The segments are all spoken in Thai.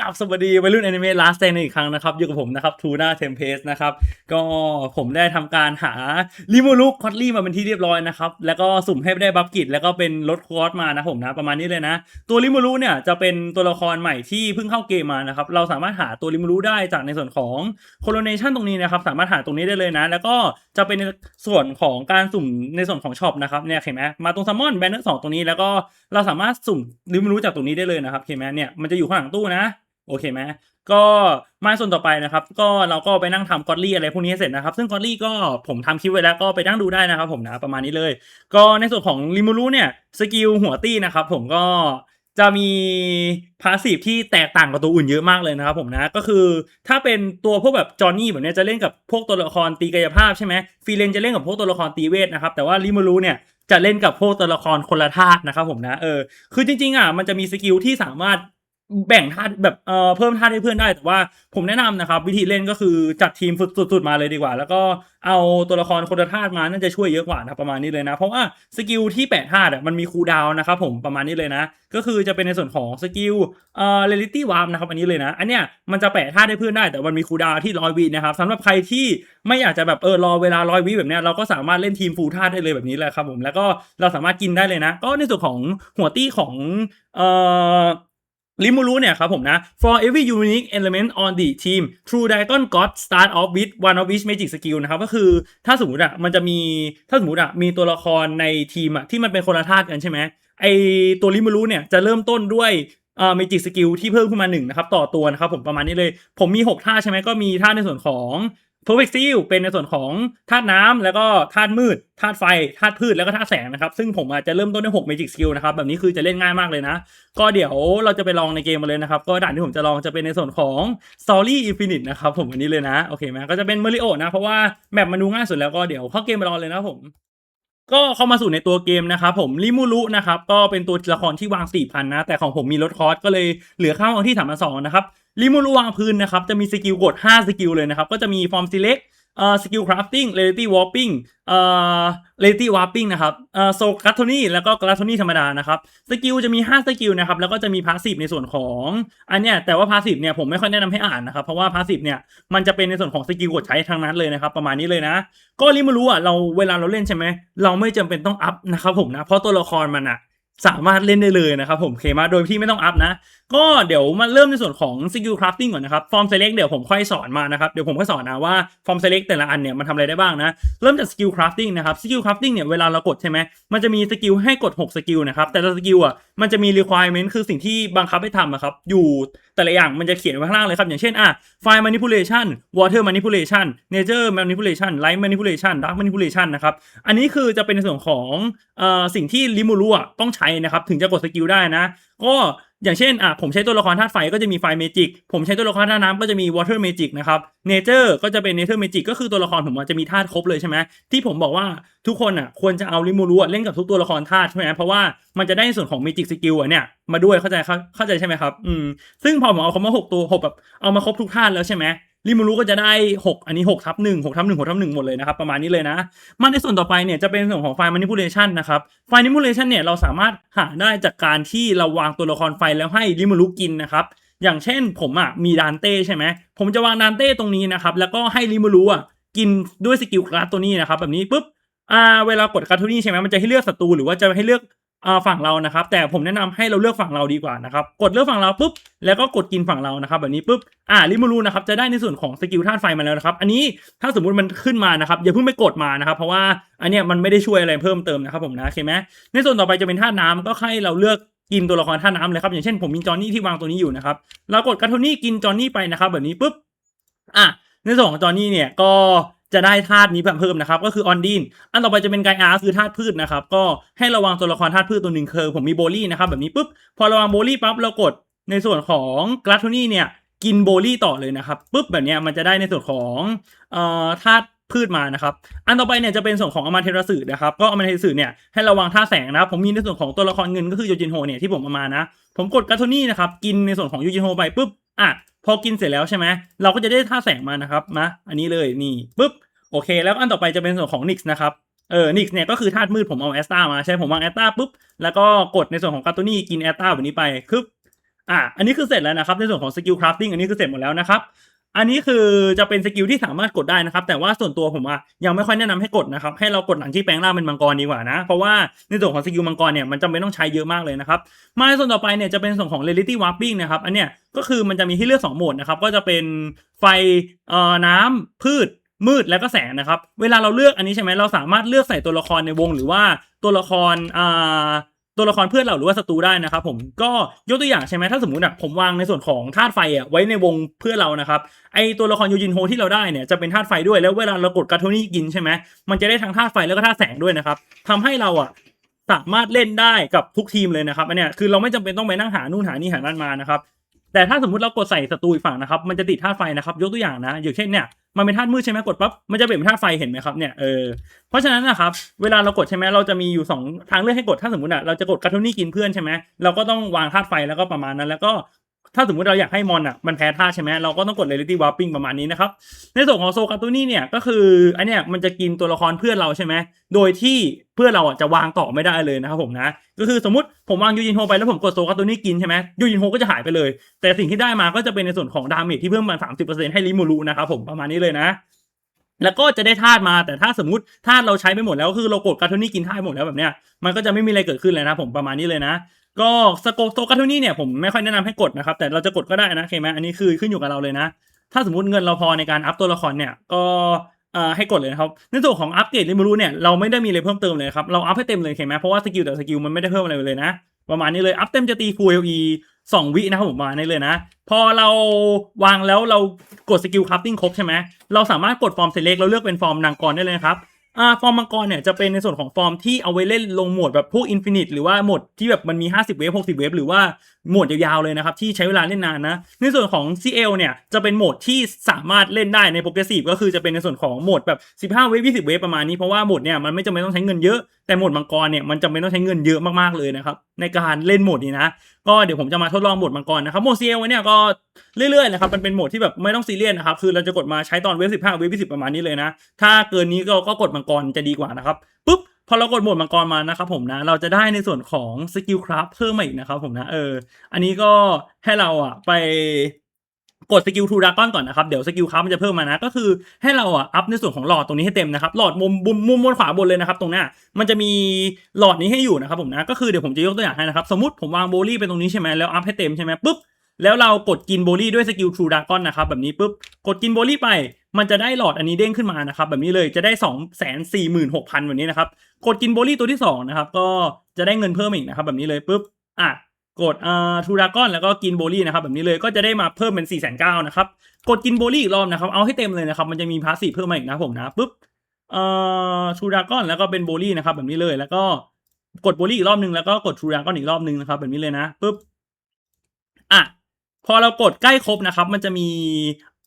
กับสวัสดีวัยรุ่นแอนิเมะลาสเตนอีกครั้งนะครับ อยู่กับผมนะครับทูน่าเทมเพสนะครับ ก็ผมได้ทำการหาลิมูลุคอตลี่มาเป็นที่เรียบร้อยนะครับ แล้วก็สุ่มให้ได้บัฟกิจแล้วก็เป็นรถคอร์สมานะผมนะ ประมาณนี้เลยนะ ตัวลิมูลุเนี่ยจะเป็นตัวละครใหม่ที่เพิ่งเข้าเกมมานะครับ เราสามารถหาตัวลิมูลุได้จากในส่วนของโคโลเนชันตรงนี้นะครับ สามารถหาตรงนี้ได้เลยนะ แล้วก็จะเป็นในส่วนของการสุ่มในส่วนของช็อปนะครับเนี่ยเห็นไหมมาตรงซัมมอนแบนเนอร์สองตรงนี้แล้วก็เราสามารถสุ่มลิมูลุจากตรงนี้ได้เลยนะครับเห็นไหมเนี่ยมันจะอยู่ข้างหลังตู้นะ โอเคไหมก็มาส่วนต่อไปนะครับ ก็เราก็ไปนั่งทำกอดลี่อะไรพวกนี้ให้เสร็จนะครับ ซึ่งกอดลี่ก็ผมทำคลิปไว้แล้วก็ไปนั่งดูได้นะครับ ผมนะประมาณนี้เลย ก็ในส่วนของลิมูรุเนี่ยสกิลหัวตี้นะครับผมก็จะมีพาสซีฟที่แตกต่างกับตัวอื่นเยอะมากเลยนะครับผมนะก็คือถ้าเป็นตัวพวกแบบจอห์นนี่แบบนี้จะเล่นกับพวกตัวละครตีกายภาพใช่ไหมฟีเลนจะเล่นกับพวกตัวละครตีเวทนะครับแต่ว่าลิมูรุเนี่ยจะเล่นกับพวกตัวละครคนละธาตุนะครับผมนะเออคือจริงๆอะมันจะมีสกิลที่สามารถ แบ่งธาตุแบบเอ่อเพิ่มธาตุให้เพื่อนได้ แต่ว่าผมแนะนำนะครับ วิธีเล่นก็คือจัดทีมสุดๆมาเลยดีกว่า แล้วก็เอาตัวละครคนละธาตุมาน่าจะช่วยเยอะกว่านะประมาณนี้เลยนะ เพราะว่าสกิลที่แปดธาตุอะมันมีคูลดาวน์นะครับผมประมาณนี้เลยนะ ก็คือจะเป็นในส่วนของสกิลเอ่อเรลิตี้วาร์มนะครับอันนี้เลยนะ อันเนี้ยมันจะแปะธาตุให้เพื่อนได้แต่มันมีคูลดาวน์ที่ร้อยวินะครับสำหรับใครที่ไม่อยากจะแบบเออรอเวลาร้อยวิแบบเนี้ยเราก็สามารถเล่นทีมฟูลธาตุได้เลยแบบนี้เลยครับผมแล้วก็เราสามารถกินได้เลยนะ ก็ในส่วนของหัวตี้ของเอ่อ ลิมูรุเนี่ยครับผมนะ for every unique element on the team True Dragon God start off with one of each magic skill นะครับก็คือถ้าสมมติอะมันจะมีถ้าสมมติอะมีตัวละครในทีมอะที่มันเป็นคนละธาตุกันใช่ไหมไอตัวลิมูรุเนี่ยจะเริ่มต้นด้วยเอ่อ magic skill ที่เพิ่มขึ้นมาหนึ่งนะครับต่อตัวนะครับผมประมาณนี้เลย ผมมี 6 ท่าใช่ไหมก็มีท่าในส่วนของ perfect seal เป็นในส่วนของธาตุน้ำแล้วก็ธาตุมืดธาตุไฟธาตุพืชแล้วก็ธาตุแสงนะครับ ซึ่งผมอาจจะเริ่มต้นด้วย6 magic skill นะครับ แบบนี้คือจะเล่นง่ายมากเลยนะ ก็เดี๋ยวเราจะไปลองในเกมมาเลยนะครับ ก็ด่านที่ผมจะลองจะเป็นในส่วนของ Story Infinite นะครับ ผมอันนี้เลยนะ โอเคไหมก็จะเป็น Mario นะ เพราะว่าแมปมันดูง่ายสุดแล้วก็เดี๋ยวเข้าเกมไปรองเลยนะผมก็เข้ามาสู่ในตัวเกมนะครับผมลิมูรุนะครับก็เป็นตัวละครที่วาง 4,000 นะ แต่ของผมมีลดคอร์สก็เลยเหลือค่าวางที่3,200นะครับ ลิมูรุวางพื้นนะครับ จะมีสกิลกด 5 สกิลเลยนะครับ ก็จะมี Form Select เอ่อสกิลคราฟติ้งเรลิตี้วอร์ปิ้งเอ่อเรลิตี้วาร์ปิ้งนะครับเอ่อโซกัตโทนี่แล้วก็กราโทนี่ธรรมดานะครับสกิลจะมี 5 สกิลนะครับ แล้วก็จะมีพาสซีฟในส่วนของอันเนี้ยแต่ว่าพาสซีฟเนี่ยผมไม่ค่อยแนะนำให้อ่านนะครับ เพราะว่าพาสซีฟเนี่ยมันจะเป็นในส่วนของสกิลกดใช้ทางนั้นเลยนะครับ ประมาณนี้เลยนะ ก็ริมารู้อะเราเวลาเราเล่นใช่ไหมเราไม่จำเป็นต้องอัพนะครับผมนะเพราะตัวละครมันอะ สามารถเล่นได้เลยนะครับผมเคมาโดยที่ไม่ต้องอัพนะ ก็เดี๋ยวมาเริ่มในส่วนของสกิลคราฟติ้งก่อนนะครับฟอร์มเซเล็กเดี๋ยวผมค่อยสอนมานะครับ เดี๋ยวผมค่อยสอนนะว่าฟอร์มเซเล็กแต่ละอันเนี่ยมันทำอะไรได้บ้างนะ เริ่มจากสกิลคราฟติ้งนะครับสกิลคราฟติ้งเนี่ยเวลาเรากดใช่ไหมมันจะมีสกิลให้กด 6 สกิลนะครับ แต่ละสกิลอะมันจะมี requirement คือสิ่งที่บังคับให้ทำนะครับอยู่ แต่ละอย่างมันจะเขียนไว้ข้างล่างเลยครับ อย่างเช่นอะ fire manipulation water manipulation nature manipulation light manipulation dark manipulation นะครับ อันนี้คือจะเป็นในส่วนของเอ่อสิ่งที่ลิมูรุอะต้องใช้นะครับ ถึงจะกดสกิลได้นะ ก็ อย่างเช่นอะผมใช้ตัวละครธาตุไฟก็จะมีไฟเมจิกผมใช้ตัวละครธาตุน้ำก็จะมีวอเตอร์เมจิกนะครับเนเจอร์ก็จะเป็นเนเจอร์เมจิกก็คือตัวละครผมจะมีธาตุครบเลยใช่ไหมที่ผมบอกว่าทุกคนอะควรจะเอาลิมูรุอเล่นกับทุกตัวละครธาตุใช่ไหมเพราะว่ามันจะได้ในส่วนของเมจิกสกิลอะเนี่ยมาด้วยเข้าใจเข้าเข้าใจใช่ไหมครับอืมซึ่งพอผมเอาคำว่าหกตัวหกแบบเอามาครบทุกธาตุแล้วใช่ไหม ลิมูรุก็จะได้ 6 อันนี้6ทับ1 6ทับ1 6ทับ1หมดเลยนะครับ ประมาณนี้เลยนะ มาในส่วนต่อไปเนี่ยจะเป็นส่วนของไฟ manipulation นะครับ ไฟ manipulation เนี่ยเราสามารถหาได้จากการที่เราวางตัวละครไฟแล้วให้ลิมูรุกินนะครับอย่างเช่นผมอะมีดานเต้ใช่ไหมผมจะวางดานเต้ตรงนี้นะครับแล้วก็ให้ลิมูรุอะกินด้วยสกิลคลาสตัวนี้นะครับแบบนี้ปุ๊บอ่าเวลากดคาร์ทูนี่ใช่ไหมมันจะให้เลือกศัตรูหรือว่าจะให้เลือก ฝั่งเรานะครับ แต่ผมแนะนำให้เราเลือกฝั่งเราดีกว่านะครับกดเลือกฝั่งเราปุ๊บแล้วก็กดกินฝั่งเรานะครับ แบบนี้ปุ๊บอ่าลิมูรุนะครับจะได้ในส่วนของสกิลธาตุไฟมาแล้วนะครับ อันนี้ถ้าสมมุติมันขึ้นมานะครับอย่าเพิ่งไปกดมานะครับ เพราะว่าอันเนี้ยมันไม่ได้ช่วยอะไรเพิ่มเติมนะครับผมนะโอเคไหมในส่วนต่อไปจะเป็นธาตุน้ำก็ให้เราเลือกกินตัวละครธาตุน้ำเลยครับอย่างเช่นผมมีจอห์นนี่ที่วางตัวนี้อยู่นะครับเรากดกระโทนี่กินจอห์นนี่ไปนะครับ แบบนี้ปุ๊บอะในส่วนของจอนนี่เนี่ยก็ จะได้ธาตุนี้เพิ่มนะครับ ก็คือออนดินอันต่อไปจะเป็นไกอาร์คือธาตุพืชนะครับ ก็ให้ระวังตัวละครธาตุพืชตัวหนึ่งคือผมมีโบลี่นะครับแบบนี้ปุ๊บพอระวังโบลี่ปั๊บเรากดในส่วนของกราโทนี่เนี่ยกินโบลี่ต่อเลยนะครับปุ๊บแบบนี้มันจะได้ในส่วนของเอ่อธาตุพืชมานะครับ อันต่อไปเนี่ยจะเป็นส่วนของอมาเทราสึนะครับ ก็อมาเทราสึเนี่ยให้ระวังท่าแสงนะครับ ผมมีในส่วนของตัวละครเงินก็คือโยจินโฮเนี่ยที่ผมเอามานะ ผมกดกาโทนี่นะครับ กินในส่วนของยูจินโฮไปปุ๊บ อะ พอกินเสร็จแล้วใช่ไหม เราก็จะได้ท่าแสงมานะครับ มา อันนี้เลยนี่ปุ๊บ โอเค แล้วอันต่อไปจะเป็นส่วนของนิกส์นะครับเออนิกส์เนี่ยก็คือธาตุมืดผมเอาแอสตามาใช่ผมวางแอสตาปุ๊บ แล้วก็กดในส่วนของกาโทนี่กินแอสตาแบบนี้ไปคึบอะอันนี้คือเสร็จแล้วนะครับ ในส่วนของสกิลคราฟติ้งอันนี้คือเสร็จหมดแล้วนะครับ อันนี้คือจะเป็นสกิลที่สามารถกดได้นะครับ แต่ว่าส่วนตัวผมอะยังไม่ค่อยแนะนำให้กดนะครับ ให้เรากดหลังที่แปลงร่างเป็นมังกรดีกว่านะ เพราะว่าในส่วนของสกิลมังกรเนี่ยมันจำเป็นต้องใช้เยอะมากเลยนะครับ มาส่วนต่อไปเนี่ยจะเป็นส่วนของ reality warping นะครับ อันเนี้ยก็คือมันจะมีให้เลือก2โหมดนะครับ ก็จะเป็นไฟเอ่อน้ำพืช มืดแล้วก็แสงนะครับ เวลาเราเลือกอันนี้ใช่ไหมเราสามารถเลือกใส่ตัวละครในวงหรือว่าตัวละครอ่าตัวละครเพื่อนเราหรือว่าศัตรูได้นะครับผมก็ยกตัวอย่างใช่ไหมถ้าสมมติอะผมวางในส่วนของธาตุไฟอะไว้ในวงเพื่อนเรานะครับไอตัวละครยูจินโฮที่เราได้เนี่ยจะเป็นธาตุไฟด้วยแล้วเวลาเรากดกาโทนี่กินใช่ไหมมันจะได้ทั้งธาตุไฟแล้วก็ธาตุแสงด้วยนะครับทำให้เราอะสามารถเล่นได้กับทุกทีมเลยนะครับอันเนี้ยคือเราไม่จำเป็นต้องไปนั่งหานู่นหานี่หานั่นมานะครับ แต่ถ้าสมมติเรากดใส่ศัตรูอีกฝั่งนะครับ มันจะติดธาตุไฟนะครับยกตัวอย่างนะอย่างเช่นเนี่ยมันเป็นธาตุมืดใช่ไหมกดปั๊บมันจะเปลี่ยนเป็นธาตุไฟเห็นไหมครับเนี่ยเออเพราะฉะนั้นนะครับเวลาเรากดใช่ไหมเราจะมีอยู่สองทางเลือกให้กดถ้าสมมติอะเราจะกดกระทุนี่กินเพื่อนใช่ไหมเราก็ต้องวางธาตุไฟแล้วก็ประมาณนั้น แล้วก็ ถ้าสมมติเราอยากให้มอนอะมันแพ้ธาตุใช่ไหมเราก็ต้องกด reality warping ประมาณนี้นะครับ ในส่วนของโซกาตูนี่เนี่ยก็คืออันเนี้ยมันจะกินตัวละครเพื่อนเราใช่ไหมโดยที่เพื่อนเราอะจะวางต่อไม่ได้เลยนะครับผมนะก็คือสมมติผมวางยูจินโฮไปแล้วผมกดโซกาตูนี่กินใช่ไหมยูจินโฮก็จะหายไปเลย แต่สิ่งที่ได้มาก็จะเป็นในส่วนของดาเมจที่เพิ่มมา30%ให้ลิมูรุนะครับผมประมาณนี้เลยนะแล้วก็จะได้ธาตุมาแต่ถ้าสมมติธาตุเราใช้ไปหมดแล้วคือเรากดกาโทนี่กินธาตุหมดแล้วแบบเนี้ยมันก็จะไม่มีอะไรเกิดขึ้นเลยนะผมประมาณนี้เลยนะ ก็สโกโซกาโทนี่เนี่ยผมไม่ค่อยแนะนำให้กดนะครับ แต่เราจะกดก็ได้นะโอเคไหมอันนี้คือขึ้นอยู่กับเราเลยนะ ถ้าสมมติเงินเราพอในการอัพตัวละครเนี่ยก็เอ่อให้กดเลยนะครับในส่วนของอัปเกรดลิมูรุเนี่ยเราไม่ได้มีอะไรเพิ่มเติมเลยครับเราอัพให้เต็มเลยโอเคไหมเพราะว่าสกิลแต่สกิลมันไม่ได้เพิ่มอะไรเลยนะ ประมาณนี้เลยอัพเต็มจะตีฟูลเอลีสองวินะครับผมมาณนี้เลยนะ พอเราวางแล้วเรากดสกิลคัพติ้งครบใช่ไหมเราสามารถกดฟอร์มเซเล็กเราเลือกเป็นฟอร์มนางกรได้เลยครับ อ่าฟอร์มมังกรเนี่ยจะเป็นในส่วนของฟอร์มที่เอาไว้เล่นลงโหมดแบบพวกอินฟินิตหรือว่าโหมดที่แบบมันมี 50 เวฟ60 เวฟหรือว่าโหมดยาวๆเลยนะครับที่ใช้เวลาเล่นนานนะ ในส่วนของ CL เนี่ยจะเป็นโหมดที่สามารถเล่นได้ในโปรเกรสซีฟก็คือจะเป็นในส่วนของโหมดแบบ 15 เวฟ20 เวฟประมาณนี้เพราะว่าโหมดเนี่ยมันไม่จำเป็นต้องใช้เงินเยอะแต่โหมดมังกรเนี่ยมันจำเป็นต้องใช้เงินเยอะมากๆเลยนะครับในการเล่นโหมดนี้นะก็เดี๋ยวผมจะมาทดลองโหมดมังกรนะครับโหมด CL เนี่ยก็เรื่อยๆนะครับมันเป็นโหมดที่แบบไม่ต้องซีเรียสนะครับคือเราจะกดมาใช้ตอนเวฟ15เวฟ20ประมาณนี้เลยนะ ถ้าเกินนี้ก็ก็กดมังกรจะดีกว่านะครับปุ๊บพอเรากดโหมดมังกรมานะครับผมนะ เราจะได้ในส่วนของสกิลคราฟเพิ่มมาอีกนะครับผมนะเอออันนี้ก็ให้เราอะไป กดสกิลทูดากอนก่อนนะครับ เดี๋ยวสกิลครามันจะเพิ่มมานะ ก็คือให้เราอะอัพในส่วนของหลอดตรงนี้ให้เต็มนะครับ หลอดมุมมุมมุมบนขวาบนเลยนะครับ ตรงเนี้ยมันจะมีหลอดนี้ให้อยู่นะครับผมนะ ก็คือเดี๋ยวผมจะยกตัวอย่างให้นะครับ สมมติผมวางโบลี่ไปตรงนี้ใช่ไหมแล้วอัพให้เต็มใช่ไหมปุ๊บ แล้วเรากดกินโบลี่ด้วยสกิลทูดากอนนะครับแบบนี้ปุ๊บ กดกินโบลี่ไป มันจะได้หลอดอันนี้เด้งขึ้นมานะครับ แบบนี้เลย จะได้2องแสนสี่หมื่นหกพันแบบนี้นะครับ กดกินโบลี่ตัวที่สองนะครับ ก็จะได้เงินเพิ่มอีกนะครับ แบบนี้เลยปุ๊บ อะ กดอ่าทูดากอนแล้วก็กินโบลี่นะครับแบบนี้เลยก็จะได้มาเพิ่มเป็น4ี่แสนเก้านะครับกดกินโบลี่อีกรอบนะครับเอาให้เต็มเลยนะครับมันจะมีพาสซีฟเพิ่มมาอีกนะผมนะปุ๊บเอ่อทูดากอนแล้วก็เป็นโบลี่นะครับแบบนี้เลยแล้วก็กดโบลี่อีกรอบนึงแล้วก็กดทูดากอนอีกรอบนึงนะครับแบบนี้เลยนะปุ๊บอะพอเรากดใกล้ครบนะครับ มันจะมี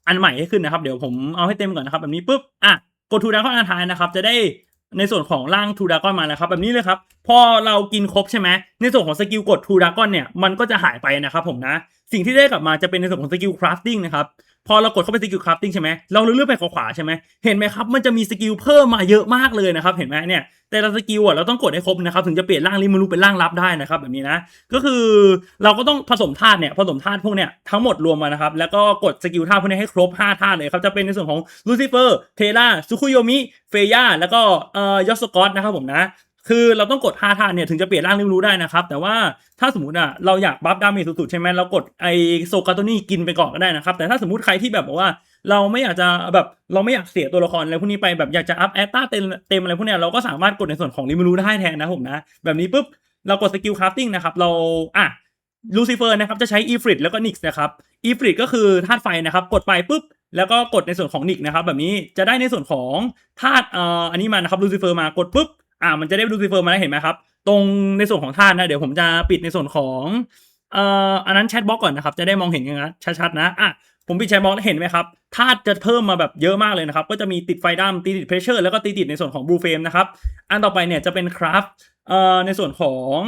อันใหม่ให้ขึ้นนะครับ เดี๋ยวผมเอาให้เต็มก่อนนะครับ แบบนี้ปุ๊บอะกดทูดากอนอันท้ายนะครับ จะได้ ในส่วนของร่างทูดากอนมาแล้วครับแบบนี้เลยครับพอเรากินครบใช่ไหมในส่วนของสกิลกดทูดากอนเนี่ยมันก็จะหายไปนะครับผมนะสิ่งที่ได้กลับมาจะเป็นในส่วนของสกิลคราฟติ้งนะครับ พอเรากดเข้าไปสกิลคราฟติ้งใช่ไหมเราเลื่อนไปขวาใช่ไหมเห็นไหมครับมันจะมีสกิลเพิ่มมาเยอะมากเลยนะครับเห็นไหมเนี่ยแต่ละสกิลอะเราต้องกดให้ครบนะครับถึงจะเปลี่ยนร่างลิมูรุเป็นร่างลับได้นะครับแบบนี้นะก็คือเราก็ต้องผสมธาตุเนี่ยผสมธาตุพวกเนี่ยทั้งหมดรวมมานะครับแล้วก็กดสกิลธาตุพวกนี้ให้ครบ5ธาตุเลยครับจะเป็นในส่วนของลูซิเฟอร์เทล่าซุคุโยมิเฟย่าแล้วก็เอ่อยอสกอตนะครับผมนะ คือเราต้องกด5ธาตุเนี่ยถึงจะเปลี่ยนร่างลิมูรุได้นะครับ แต่ว่าถ้าสมมติอะเราอยากบัฟดาเมจสุดๆใช่ไหมเรากดไอโซกาโตนี่กินไปก่อนก็ได้นะครับ แต่ถ้าสมมติใครที่แบบว่าเราไม่อยากจะแบบเราไม่อยากเสียตัวละครอะไรพวกนี้ไปแบบอยากจะอัพแอตตาเต็มเต็มอะไรพวกเนี้ยเราก็สามารถกดในส่วนของลิมูรุได้แทนนะผมนะแบบนี้ปุ๊บเรากดสกิลคราฟติ้งนะครับเราอะลูซิเฟอร์นะครับจะใช้อีฟริตแล้วก็นิกส์นะครับอีฟริตก็คือธาตุไฟนะครับกดไปปุ๊บแล้วก็กดในส่วนของนิกนะครับแบบนี้จะได้ในส่วนของธาตุเอ่ออันนี้มานะครับลูซิเฟอร์มากดปุ๊บ อ่า มันจะได้ลูซิเฟอร์มาได้วเห็นไหมครับ ตรงในส่วนของธาตุนะเดี๋ยวผมจะปิดในส่วนของเอ่ออันนั้นแชทบล็อกก่อนนะครับ จะได้มองเห็นกันนะชัดๆนะอะผมปิดแชทบล็อกแล้วเห็นไหมครับธาตุจะเพิ่มมาแบบเยอะมากเลยนะครับ ก็จะมีติดไฟดัมตีติดเพรสเชอร์แล้วก็ตีติดในส่วนของบลูเฟมนะครับ อันต่อไปเนี่ยจะเป็นคราฟเอ่อในส่วนของ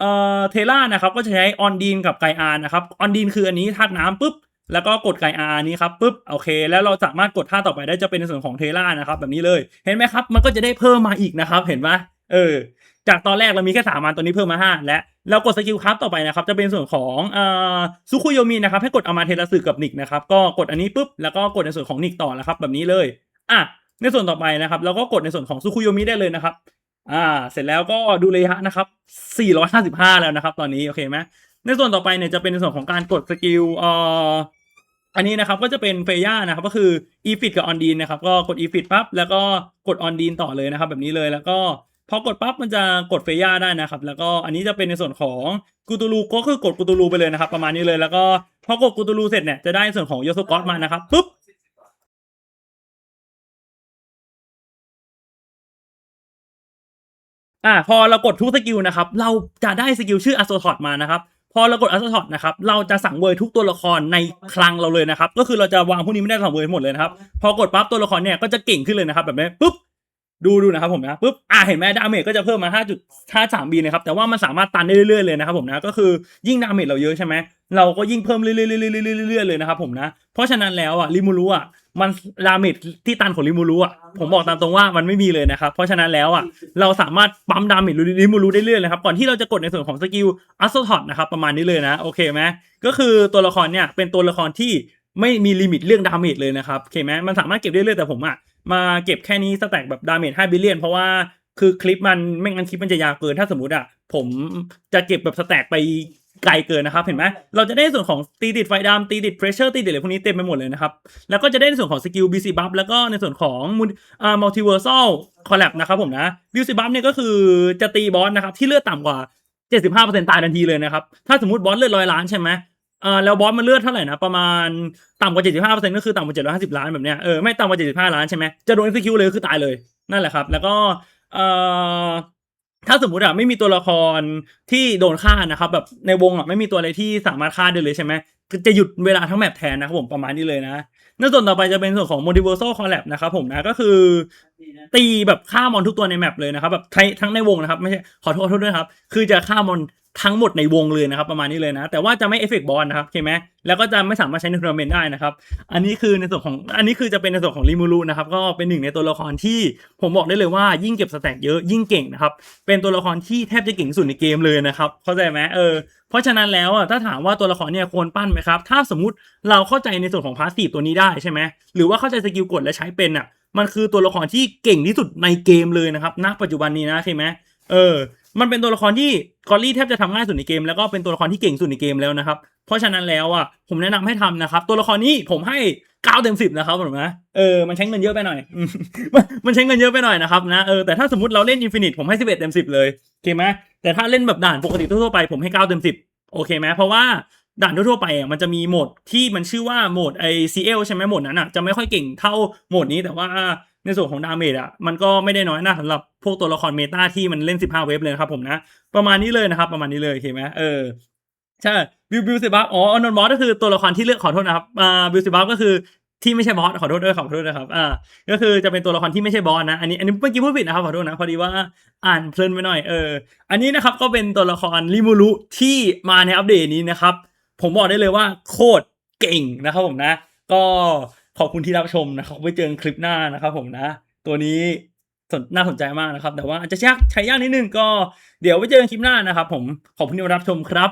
เอ่อเทล่านะครับก็จะใช้ออนดีนกับไกอาร์นะครับออนดีนคืออันนี้ธาตุน้ำปุ๊บ แล้วก็กดไกอาร์นี้ครับปุ๊บโอเค แล้วเราสามารถกดท่าต่อไปได้จะเป็นในส่วนของเทล่านะครับแบบนี้เลยเห็นไหมครับ มันก็จะได้เพิ่มมาอีกนะครับ เห็นปะเออ จากตอนแรกเรามีแค่สามอันตัวนี้เพิ่มมาห้าและเรากดสกิลครับต่อไปนะครับ จะเป็นส่วนของเอ่อซุคุโยมินะครับ ให้กดอามาเทราสึกับนิกนะครับ ก็กดอันนี้ปุ๊บแล้วก็กดในส่วนของนิกต่อนะครับ แบบนี้เลยอะในส่วนต่อไปนะครับเราก็กดในส่วนของซุคุโยมิได้เลยนะครับอ่าเสร็จแล้วก็ดูระยะนะครับ 455 แล้วนะครับ ตอนนี้โอเคไหมในส่วนต่อไปเนี่ยจะเป็นในส่วนของการกดสกิลเอ่อ อันนี้นะครับก็จะเป็นเฟย่านะครับก็คืออีฟิตกับออนดีนนะครับก็กดอีฟิตปั๊บแล้วก็กดออนดีนต่อเลยนะครับ แบบนี้เลยแล้วก็พอกดปั๊บมันจะกดเฟย่าได้นะครับ แล้วก็อันนี้จะเป็นในส่วนของกูตูลูก็คือกดกูตูลูไปเลยนะครับ ประมาณนี้เลยแล้วก็พอกดกูตูลูเสร็จเนี่ยจะได้ส่วนของโยโซกอสมานะครับปุ๊บอ่าพอเรากดทุกสกิลนะครับ เราจะได้สกิลชื่ออสโซทอดมานะครับ พอเรากดอัสโซทอดนะครับเราจะสั่งเวยทุกตัวละครในคลังเราเลยนะครับ ก็คือเราจะวางพวกนี้ไม่ได้สั่งเวยทั้งหมดเลยนะครับ พอกดปั๊บตัวละครเนี่ยก็จะเก่งขึ้นเลยนะครับ แบบนี้ปุ๊บดูดูนะครับผมนะปุ๊บอ่าเห็นไหมดาเมจก็จะเพิ่มมา 5.53บีนะครับแต่ว่ามันสามารถตันได้เรื่อยๆเลยนะครับผมนะก็คือยิ่งดาเมจเราเยอะใช่ไหมเราก็ยิ่งเพิ่มเรื่อยๆเรื่อยๆเลยนะครับผมนะเพราะฉะนั้นแล้วอะริมูรุอะ มันดาเมจที่ตันของริมูรุอะผมบอกตามตรงว่ามันไม่มีเลยนะครับ เพราะฉะนั้นแล้วอะเราสามารถปั๊มดาเมจริมูรุได้เรื่อยๆเลยครับ ก่อนที่เราจะกดในส่วนของสกิลอัสโซทอดนะครับประมาณนี้เลยนะโอเคไหมก็คือตัวละครเนี่ยเป็นตัวละครที่ไม่มีลิมิตเรื่องดาเมจเลยนะครับโอเคไหมมันสามารถเก็บได้เรื่อยๆแต่ผมอะมาเก็บแค่นี้สแต็กแบบดาเมจ5บิลเลียนเพราะว่าคือคลิปมันไม่งั้นคลิปมันจะยาวเกินถ้าสมมติอะผมจะเก็บแบบสแต็กไป ไกลเกินนะครับ เห็นไหมเราจะได้ส่วนของตีติดไฟดำตีติดเพรสเชอร์ตีติดอะไรพวกนี้เต็มไปหมดเลยนะครับ แล้วก็จะได้ในส่วนของสกิล BC buff แล้วก็ในส่วนของอ่า multiversal collab นะครับผมนะ BC buff เนี่ยก็คือจะตีบอสนะครับที่เลือดต่ำกว่า 75%ตายทันทีเลยนะครับ ถ้าสมมติบอสเลือดร้อยล้านใช่ไหมอ่าแล้วบอสมันเลือดเท่าไหร่นะ ประมาณต่ำกว่า 75%ก็คือต่ำกว่า 750 ล้านแบบเนี้ยเออไม่ต่ำกว่า 75 ล้านใช่ไหมจะโดน execute เลยคือตายเลยนั่นแหละครับ แล้วก็เอ่อ ถ้าสมมติอะไม่มีตัวละครที่โดนฆ่านะครับแบบในวงอะไม่มีตัวอะไรที่สามารถฆ่าได้เลยใช่ไหมจะหยุดเวลาทั้งแมปแทนนะครับผมประมาณนี้เลยนะในส่วนต่อไปจะเป็นส่วนของ multiversal collab นะครับผมนะก็คือ ตีแบบฆ่ามอนทุกตัวในแมปเลยนะครับแบบทั้งทั้งในวงนะครับไม่ใช่ขอโทษโทษด้วยครับ คือจะฆ่ามอนทั้งหมดในวงเลยนะครับ ประมาณนี้เลยนะ แต่ว่าจะไม่เอฟเฟกต์บอลนะครับโอเคไหมแล้วก็จะไม่สามารถใช้ในทัวร์นาเมนต์ได้นะครับ อันนี้คือในส่วนของอันนี้คือจะเป็นในส่วนของริมูรุนะครับก็เป็นหนึ่งในตัวละครที่ผมบอกได้เลยว่ายิ่งเก็บสแต็กเยอะยิ่งเก่งนะครับเป็นตัวละครที่แทบจะเก่งสุดในเกมเลยนะครับเข้าใจไหมเออเพราะฉะนั้นแล้วอะถ้าถามว่าตัวละครเนี่ยควรปั้นไหมครับถ้าสมมติเราเข้าใจในส่วนของพาสซีฟตัวนี้ได้ใช่ไหมหรือว่าเข้าใจสกิลกดและใช้เป็นอะ มันคือตัวละครที่เก่งที่สุดในเกมเลยนะครับณปัจจุบันนี้นะใช่ไหมเออ มันเป็นตัวละครที่กอลลี่แทบจะทำง่ายสุดในเกม แล้วก็เป็นตัวละครที่เก่งสุดในเกมแล้วนะครับ เพราะฉะนั้นแล้วอะผมแนะนำให้ทำนะครับ ตัวละครนี้ผมให้เก้าเต็มสิบนะครับผมนะเออมันใช้เงินเยอะไปหน่อย มันใช้เงินเยอะไปหน่อยนะครับนะเออแต่ถ้าสมมติเราเล่นอินฟินิตผมให้สิบเอ็ดเต็มสิบเลยโอเคไหมแต่ถ้าเล่นแบบด่านปกติทั่วไปผมให้เก้าเต็มสิบโอเคไหมเพราะว่า ด่านทั่วๆไปอะมันจะมีโหมดที่มันชื่อว่าโหมดไอซีเอลใช่ไหมโหมดนั้นอะจะไม่ค่อยเก่งเท่าโหมดนี้แต่ว่าในส่วนของดาเมจอะมันก็ไม่ได้น้อยน้าสำหรับพวกตัวละครเมตาที่มันเล่น 15 เวฟเลยครับผมนะ ประมาณนี้เลยนะครับประมาณนี้เลยโอเคไหมเออใช่บิวบิวซิบัฟอ๋ออนนบอสก็คือตัวละครที่เลือกขอโทษนะครับอ่าบิวซิบัฟก็คือที่ไม่ใช่บอสขอโทษด้วยขอโทษด้วยครับอ่าก็คือจะเป็นตัวละครที่ไม่ใช่บอสนะอันนี้อันนี้เมื่อกี้พูดผิดนะครับขอโทษนะพอดีว่าอ่านเพลินไปหน่อยเอออันนี้นะครับก็เป็นตัวละครริมูรุที่มาในอัปเดตนี้นะครับ ผมบอกได้เลยว่าโคตรเก่งนะครับผมนะ ก็ขอบคุณที่รับชมนะครับไว้เจอกันคลิปหน้านะครับผมนะ ตัวนี้นน่าสนใจมากนะครับ แต่ว่าอาจจะยากใช้ยากนิดนึงก็เดี๋ยวไว้เจอกันคลิปหน้านะครับ ผมขอบคุณที่รับชมครับ